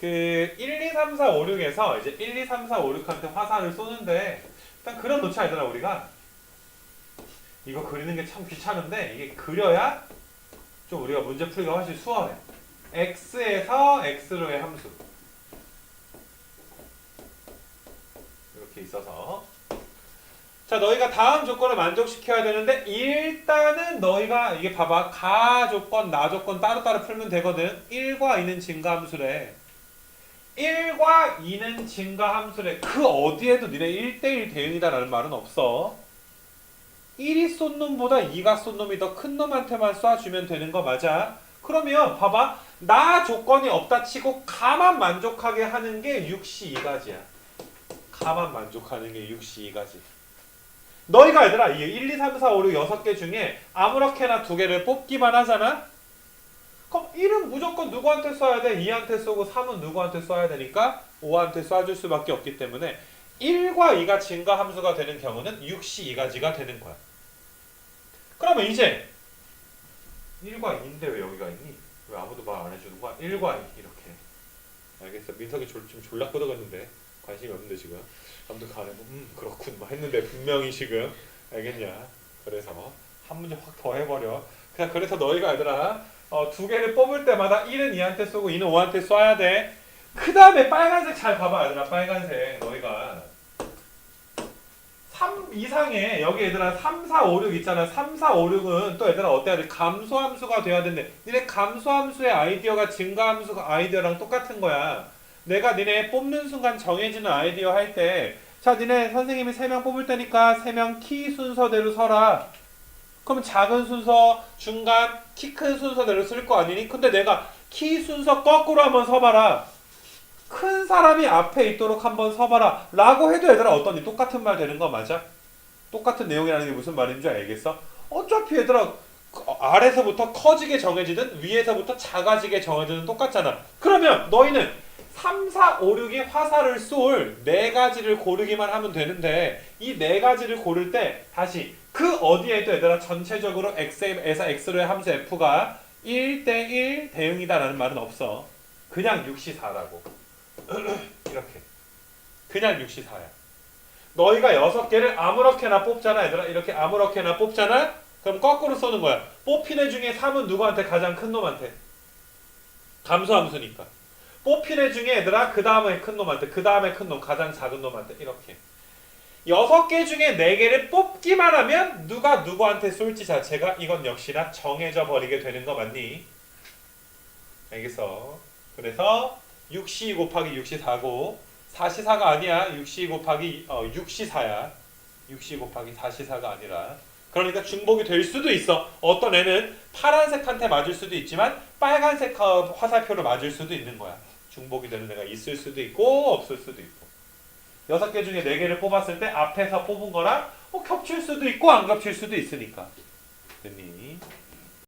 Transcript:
그 1, 2, 3, 4, 5, 6에서 이제 1, 2, 3, 4, 5, 6한테 화살을 쏘는데 일단 그려놓자 얘들아 우리가. 이거 그리는 게 참 귀찮은데 이게 그려야 좀 우리가 문제 풀기가 훨씬 수월해. X에서 x로의 함수. 이렇게 있어서. 자 너희가 다음 조건을 만족시켜야 되는데 일단은 너희가 이게 봐봐. 가 조건 나 조건 따로따로 풀면 되거든. 1과 2는 증가함수래 1과 2는 증가함수래. 그 어디에도 니네 1대1 대응이다라는 말은 없어. 1이 쏜 놈보다 2가 쏜 놈이 더 큰 놈한테만 쏴주면 되는 거 맞아? 그러면 봐봐. 나 조건이 없다 치고 가만 만족하게 하는 게 6시 2가지야. 가만 만족하는 게 6시 2가지. 너희가 얘들아 이 1, 2, 3, 4, 5, 6, 6개 중에 아무렇게나 두 개를 뽑기만 하잖아? 그럼 1은 무조건 누구한테 쏴야 돼? 2한테 쏘고 3은 누구한테 쏴야 되니까 5한테 쏴줄 수밖에 없기 때문에 1과 2가 증가 함수가 되는 경우는 6시 2가지가 되는 거야. 그러면 이제 1과 2인데 왜 여기가 있니? 왜 아무도 말 안 해주는 거야? 1과 2 이렇게. 알겠어. 민석이 졸, 좀 졸라 끄덕였는데 관심이 없는데 지금. 아무도 가네. 음 그렇군. 막 했는데 분명히 지금 알겠냐? 그래서 한 문제 확 더 해버려. 그냥 그래서 너희가 얘들아 어, 두 개를 뽑을 때마다 1은 2한테 쏘고 2는 5한테 쏴야 돼. 그 다음에 빨간색 잘 봐봐 얘들아. 빨간색 너희가. 3 이상에 여기 얘들아 3, 4, 5, 6 있잖아. 3, 4, 5, 6은 또 얘들아 어때야 돼? 감소함수가 돼야 되는데 니네 감소함수의 아이디어가 증가함수가 아이디어랑 똑같은 거야. 내가 니네 뽑는 순간 정해지는 아이디어 할 때 자 니네 선생님이 3명 뽑을 테니까 3명 키 순서대로 서라 그럼 작은 순서, 중간, 키 큰 순서대로 쓸 거 아니니? 근데 내가 키 순서 거꾸로 한번 서봐라. 큰 사람이 앞에 있도록 한번 서봐라. 라고 해도 얘들아 어떠니? 똑같은 말 되는 거 맞아? 똑같은 내용이라는 게 무슨 말인지 알겠어? 어차피 얘들아 그 아래서부터 커지게 정해지든 위에서부터 작아지게 정해지든 똑같잖아. 그러면 너희는 3, 4, 5, 6이 화살을 쏠 네 가지를 고르기만 하면 되는데 이 네 가지를 고를 때 다시 그 어디에도 얘들아 전체적으로 x에서 x로의 함수 f가 1대1 대응이다라는 말은 없어. 그냥 6시4라고. 이렇게. 그냥 6시4야. 너희가 6개를 아무렇게나 뽑잖아 얘들아. 이렇게 아무렇게나 뽑잖아. 그럼 거꾸로 쏘는 거야. 뽑힌 애 중에 3은 누구한테 가장 큰 놈한테? 감소함수니까. 뽑힌 애 중에 얘들아 그 다음에 큰 놈한테 그 다음에 큰 놈 가장 작은 놈한테 이렇게. 여섯 개 중에 네 개를 뽑기만 하면 누가 누구한테 쏠지 자체가 이건 역시나 정해져 버리게 되는 거 맞니? 알겠어? 그래서 6시 곱하기 6시 4고 4시 4가 아니야. 6시 곱하기 어, 6시 4야. 6시 곱하기 4시 4가 아니라. 그러니까 중복이 될 수도 있어. 어떤 애는 파란색한테 맞을 수도 있지만 빨간색 어, 화살표로 맞을 수도 있는 거야 중복이 되는 애가 있을 수도 있고 없을 수도 있고 여섯 개 중에 네 개를 뽑았을 때 앞에서 뽑은 거랑 뭐 겹칠 수도 있고 안 겹칠 수도 있으니까 됐니?